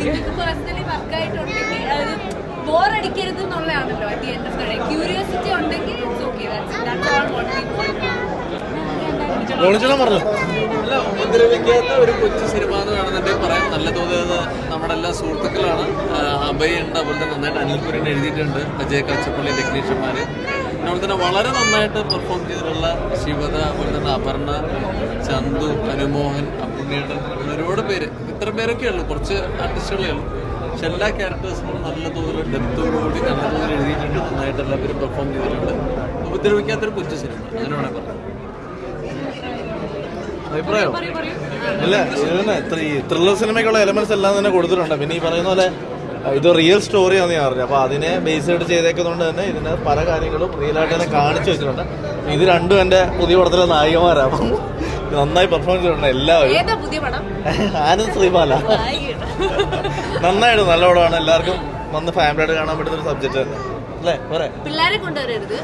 നിങ്ങൾക്ക് personally work ആയിട്ടുണ്ടെങ്കിൽ അത് ബോർ അടിക്കരുത് എന്നുള്ളതാണല്ലോ at the end of the day curiosity ഉണ്ടെങ്കിൽ it's okay that's all what we അല്ല ഉപദ്രവിക്കാത്ത ഒരു കൊച്ചു സിനിമ എന്ന് വേണമെന്നുണ്ടെങ്കിൽ പറയാം. നല്ല തോന്നിയത് നമ്മുടെ എല്ലാ സുഹൃത്തുക്കളാണ്. ഉണ്ട് അതുപോലെ തന്നെ നന്നായിട്ട് അനിൽപുരൻ എഴുതിയിട്ടുണ്ട് അജയ് കച്ചപ്പള്ളി ടെക്നീഷ്യന്മാർ അതുപോലെ തന്നെ വളരെ നന്നായിട്ട് പെർഫോം ചെയ്തിട്ടുള്ള ശിവത അതുപോലെ തന്നെ അപർണ ചന്തു അനുമോഹൻ അങ്ങനെ ഒരുപാട് പേര്. ഇത്ര പേരൊക്കെ ഉള്ളൂ. കുറച്ച് ആർട്ടിസ്റ്റുകളേ ഉള്ളൂ. പക്ഷെ എല്ലാ ക്യാരക്ടേഴ്സിനും നല്ല തോതിൽ ഡെപ്തോടുകൂടി നല്ല തോതിൽ എഴുതിയിട്ടുണ്ട്. നന്നായിട്ട് എല്ലാവരും പെർഫോം ചെയ്തിട്ടുണ്ട്. ഉപദ്രവിക്കാത്തൊരു കൊച്ചു സിനിമ അങ്ങനെ വേണമെങ്കിൽ പറയാം. അഭിപ്രായം? ഇല്ല ഇതിന് ത്രില്ലർ സിനിമയ്ക്കുള്ള എലമെന്റ്സ് എല്ലാം തന്നെ കൊടുത്തിട്ടുണ്ട്. പിന്നെ ഈ പറയുന്ന പോലെ ഇത് റിയൽ സ്റ്റോറിയാണെന്ന് ഞാൻ പറഞ്ഞു അപ്പൊ അതിനെ ബേസ് ആയിട്ട് ചെയ്തേക്കുന്നതുകൊണ്ട് തന്നെ ഇതിന് പല കാര്യങ്ങളും റിയൽ ആയിട്ട് തന്നെ കാണിച്ചു വെച്ചിട്ടുണ്ട്. ഇത് രണ്ടും എന്റെ പുതിയ പടത്തിലെ നായികമാരാണ് അപ്പം നന്നായി പെർഫോം ചെയ്യണം എല്ലാവരും. ആനന്ദ് ശ്രീപാല. നന്നായിട്ട് നല്ല പടമാണ്. എല്ലാവർക്കും വന്ന് ഫാമിലിയായിട്ട് കാണാൻ പറ്റുന്ന ഒരു സബ്ജക്റ്റ് തന്നെ. അല്ലേ? പോരെ. പിള്ളേരെ കൊണ്ടുവരരുത്.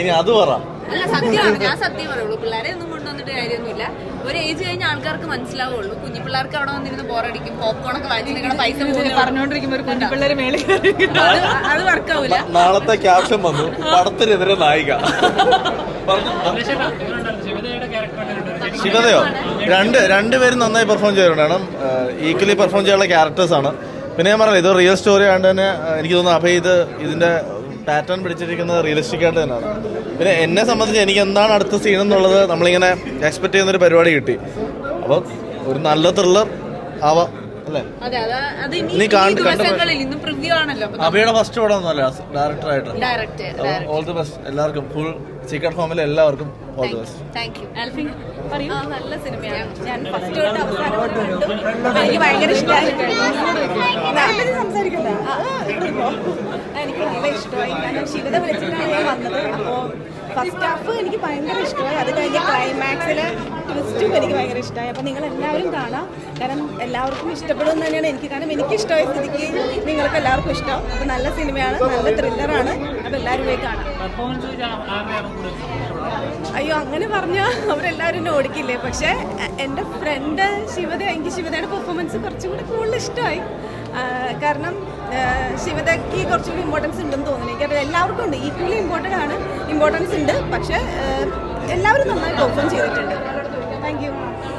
ഇനി അത് പറ. അല്ല സത്യമാണ്. ഞാൻ സത്യം പറയുള്ളൂ. പിള്ളേരെ ഒന്നും കൊണ്ടുവന്നിട്ട് കാര്യമൊന്നുമില്ല. ഒരു ഏജ് കഴിഞ്ഞ ആൾക്കാർക്ക് മനസ്സിലാവുള്ളൂ. കുഞ്ഞു പിള്ളേർക്ക് അവിടെ വന്നിരുന്ന് ബോറടിക്കും പോപ്കോൺ ഒക്കെ വാങ്ങിച്ച് നിങ്ങളുടെ പൈസ പോകുന്നു പറഞ്ഞോണ്ടിരിക്കുമ്പോ കുഞ്ഞു പിള്ളേര് മേളിൽ അത് വർക്കാവൂല നാളത്തെ ക്യാപ്ഷൻ വന്നു പടത്തിനെതിരെ നായിക. പറഞ്ഞു ശിവതയോ? രണ്ട് രണ്ടുപേരും നന്നായി പെർഫോം ചെയ്തിട്ടുണ്ട്. കാരണം ഈക്വലി പെർഫോം ചെയ്യാനുള്ള ക്യാരക്ടേഴ്സ് ആണ്. പിന്നെ ഞാൻ പറഞ്ഞില്ല ഇത് റിയൽ സ്റ്റോറി ആയതുകൊണ്ട് തന്നെ എനിക്ക് തോന്നുന്നു അഭയ് ഇത് ഇതിന്റെ പാറ്റേൺ പിടിച്ചിരിക്കുന്നത് റിയലിസ്റ്റിക് ആയിട്ട് തന്നെയാണ്. പിന്നെ എന്നെ സംബന്ധിച്ച് എനിക്ക് എന്താണ് അടുത്ത സീൻ എന്നുള്ളത് നമ്മളിങ്ങനെ എക്സ്പെക്ട് ചെയ്യുന്ന ഒരു പരിപാടി കിട്ടി. അപ്പോൾ ഒരു നല്ല ത്രില്ലർ ആവാം അല്ലേ? ഈ കാണ്ട് ആണല്ലോ അഭയുടെ ഫസ്റ്റ് പടം ഒന്നുമല്ല ഡയറക്ടറായിട്ട് ഡയറക്റ്റ് ഓൾ ദി ബെസ്റ്റ് എല്ലാവർക്കും ഫുൾ സീക്രട്ട് ഫോമിൽ എല്ലാവർക്കും all the best thank you Alphin ആ നല്ല സിനിമയാണ്. ഞാൻ ഫസ്റ്റ് തൊട്ട് അവസാനം കണ്ടു. എനിക്ക് ഭയങ്കര ഇഷ്ടമായി സംസാരിക്കണ്ട. എനിക്ക് നല്ല ഇഷ്ടമായി. ഞാൻ ശിവത വിളിച്ചിട്ടാണ് ഞാൻ വന്നത്. അപ്പോൾ ഫസ്റ്റ് ഹാഫ് എനിക്ക് ഭയങ്കര ഇഷ്ടമായി. അത് കഴിഞ്ഞ് ക്ലൈമാക്സിലെ ട്വിസ്റ്റും എനിക്ക് ഭയങ്കര ഇഷ്ടമായി അപ്പോൾ നിങ്ങൾ എല്ലാവരും കാണാം. കാരണം എല്ലാവർക്കും ഇഷ്ടപ്പെടും തന്നെയാണ് എനിക്ക് കാരണം എനിക്ക് ഇഷ്ടമായ സ്ഥിതിക്ക് നിങ്ങൾക്ക് എല്ലാവർക്കും ഇഷ്ടം. അപ്പോൾ നല്ല സിനിമയാണ് നല്ല ത്രില്ലറാണ് അപ്പോൾ എല്ലാവരും പോയി കാണാം. അയ്യോ അങ്ങനെ പറഞ്ഞാൽ അവരെല്ലാവരും എന്നെ ഓടിക്കില്ലേ? പക്ഷേ എന്റെ ഫ്രണ്ട് ശിവത എനിക്ക് ശിവതയുടെ പെർഫോമൻസ് കുറച്ചും കൂടി കൂടുതൽ ഇഷ്ടമായി കാരണം ശിവതയ്ക്ക് കുറച്ചും കൂടി ഇമ്പോർട്ടൻസ് ഉണ്ടെന്ന് തോന്നുന്നു. എനിക്ക് എല്ലാവർക്കും ഉണ്ട്. ഈക്വലി ഇമ്പോർട്ടന്റ് ആണ്. ഇമ്പോർട്ടൻസ് ഉണ്ട്. പക്ഷേ എല്ലാവരും നന്നായി പെർഫോം ചെയ്തിട്ടുണ്ട്. Thank you